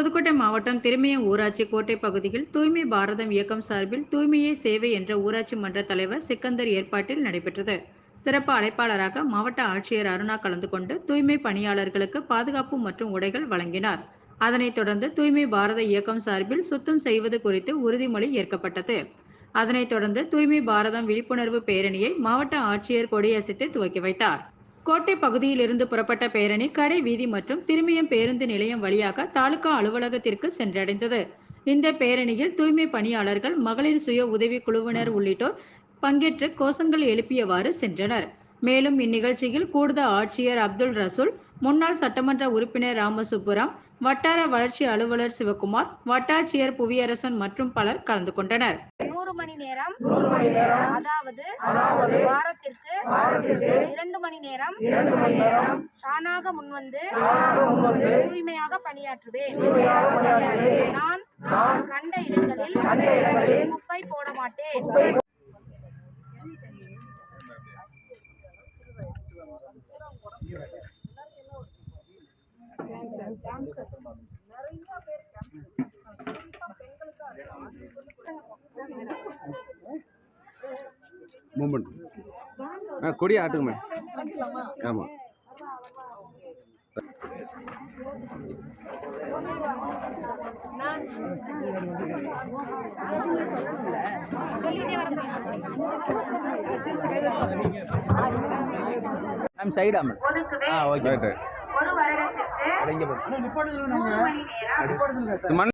புதுக்கோட்டை மாவட்டம் திருமயம் ஊராட்சி கோட்டை பகுதியில் தூய்மை பாரதம் இயக்கம் சார்பில் தூய்மையே சேவை என்ற ஊராட்சி மன்ற தலைவர் சிக்கந்தர் ஏற்பாட்டில் நடைபெற்றது. சிறப்பு அழைப்பாளராக மாவட்ட ஆட்சியர் அருணா கலந்து கொண்டு தூய்மை பணியாளர்களுக்கு பாதுகாப்பு மற்றும் உடைகள் வழங்கினார். அதனைத் தொடர்ந்து தூய்மை பாரத இயக்கம் சார்பில் சுத்தம் செய்வது குறித்து உறுதிமொழி ஏற்கப்பட்டது. அதனைத் தொடர்ந்து தூய்மை பாரதம் விழிப்புணர்வு பேரணியை மாவட்ட ஆட்சியர் கொடியசைத்து துவக்கி வைத்தார். கோட்டை பகுதியிலிருந்து புறப்பட்ட பேரணி கடை வீதி மற்றும் திருமியம் பேருந்து நிலையம் வழியாக தாலுகா அலுவலகத்திற்கு சென்றடைந்தது. இந்த பேரணியில் தூய்மை பணியாளர்கள் மகளிர் சுய உதவி குழுவினர் உள்ளிட்டோர் பங்கேற்று கோஷங்கள் எழுப்பியவாறு சென்றனர். மேலும் இந்நிகழ்ச்சியில் கூடுதல் ஆட்சியர் அப்துல் ரசூல் முன்னாள் சட்டமன்ற உறுப்பினர் ராமசுப்புரம் வட்டார வளர்ச்சி அலுவலர் சிவகுமார் வட்டாட்சியர் புவியரசன் மற்றும் பலர் கலந்து கொண்டனர். நூறு மணி நேரம் அதாவது வாரத்திற்கு இரண்டு மணி நேரம் தானாக முன்வந்து தூய்மையாக பணியாற்றுவேன். நான் கண்ட இடங்களில் குப்பை போட மாட்டேன். மூமெண்ட் ஆ கொடி ஆட்டுங்க மேம் ஆமாம் மேம் சைடா மேம் ஆ ஓகே ஒரு வருடத்திற்கு